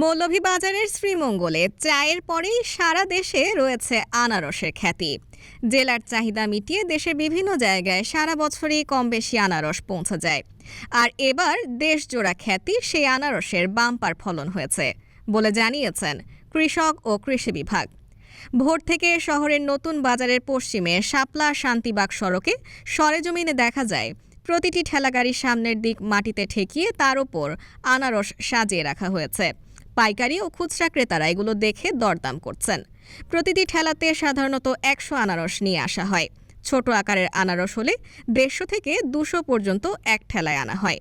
মৌলভীবাজারের শ্রীমঙ্গলে চায়ের পরেই সারা দেশে রয়েছে আনারসের খ্যাতি। জেলার চাহিদা মিটিয়ে দেশের বিভিন্ন জায়গায় সারা বছরই কম বেশি আনারস পৌঁছে যায়। আর এবার দেশজোড়া খ্যাতি সেই আনারসের বাম্পার ফলন হয়েছে বলে জানিয়েছেন কৃষক ও কৃষি বিভাগ। ভোর থেকে শহরের নতুন বাজারের পশ্চিমে শাপলা শান্তিবাগ সড়কে সরেজমিনে দেখা যায়। প্রতিটি ঠেলাগাড়ির সামনের দিক মাটিতে ঠেকিয়ে তার ওপর আনারস সাজিয়ে রাখা হয়েছে। পাইকারি ও খুচরা ক্রেতারা এগুলো দেখে দরদাম করছেন। প্রতিটি ঠেলাতে সাধারণত একশো আনারস নিয়ে আসা হয়। ছোট আকারের আনারস হলে দেড়শো থেকে দুশো পর্যন্ত এক ঠেলায় আনা হয়।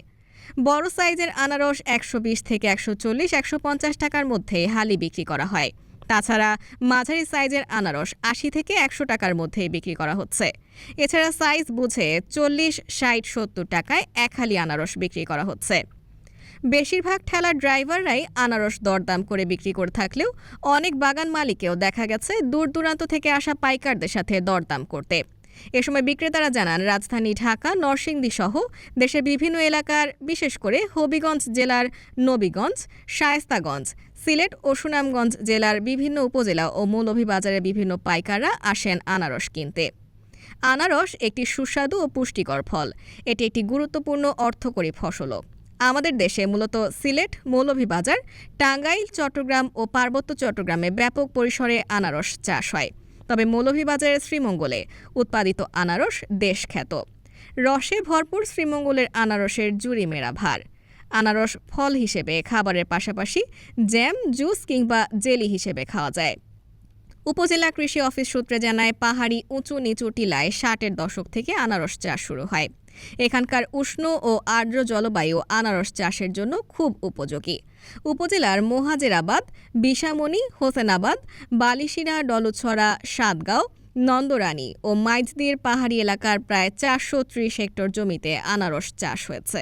বড় সাইজের আনারস একশো বিশ থেকে একশো চল্লিশ, একশো পঞ্চাশ টাকার মধ্যে হালি বিক্রি করা হয়। তাছাড়া মাঝারি সাইজের আনারস আশি থেকে একশো টাকার মধ্যে বিক্রি করা হচ্ছে। এছাড়া সাইজ বুঝে চল্লিশ, ষাট, সত্তর টাকায় এক হালি আনারস বিক্রি করা হচ্ছে। বেশিরভাগ ঠেলার ড্রাইভাররাই আনারস দরদাম করে বিক্রি করে থাকলেও অনেক বাগান মালিকেও দেখা গেছে দূর দূরান্ত থেকে আসা পাইকারদের সাথে দরদাম করতে। এ সময় বিক্রেতারা জানান, রাজধানী ঢাকা, নরসিংদী সহ দেশের বিভিন্ন এলাকার, বিশেষ করে হবিগঞ্জ জেলার নবীগঞ্জ, শায়েস্তাগঞ্জ, সিলেট ও সুনামগঞ্জ জেলার বিভিন্ন উপজেলা ও মৌলভীবাজারের বিভিন্ন পাইকাররা আসেন আনারস কিনতে। আনারস একটি সুস্বাদু ও পুষ্টিকর ফল। এটি একটি গুরুত্বপূর্ণ অর্থকরী ফসলও। আমাদের দেশে মূলত সিলেট, মৌলভীবাজার, টাঙ্গাইল, চট্টগ্রাম ও পার্বত্য চট্টগ্রামে ব্যাপক পরিসরে আনারস চাষ হয়। তবে মৌলভীবাজারের শ্রীমঙ্গলে উৎপাদিত আনারস দেশ খ্যাত রসে ভরপুর শ্রীমঙ্গলের আনারসের জুড়ি মেরা ভার। আনারস ফল হিসেবে খাবারের পাশাপাশি জ্যাম, জুস কিংবা জেলি হিসেবে খাওয়া যায়। উপজেলা কৃষি অফিস সূত্রে জানায়, পাহাড়ি উঁচু নিচু টিলায় ষাটের দশক থেকে আনারস চাষ শুরু হয়। এখানকার উষ্ণ ও আর্দ্র জলবায়ু আনারস চাষের জন্য খুব উপযোগী। উপজেলার মোহাজেরাবাদ বিশামণি হোসেনাবাদ, বালিশিরা, ডলুছড়া, সাতগাঁও, নন্দরানী ও মাইজদির পাহাড়ি এলাকার প্রায় চারশো ত্রিশ হেক্টর জমিতে আনারস চাষ হয়েছে।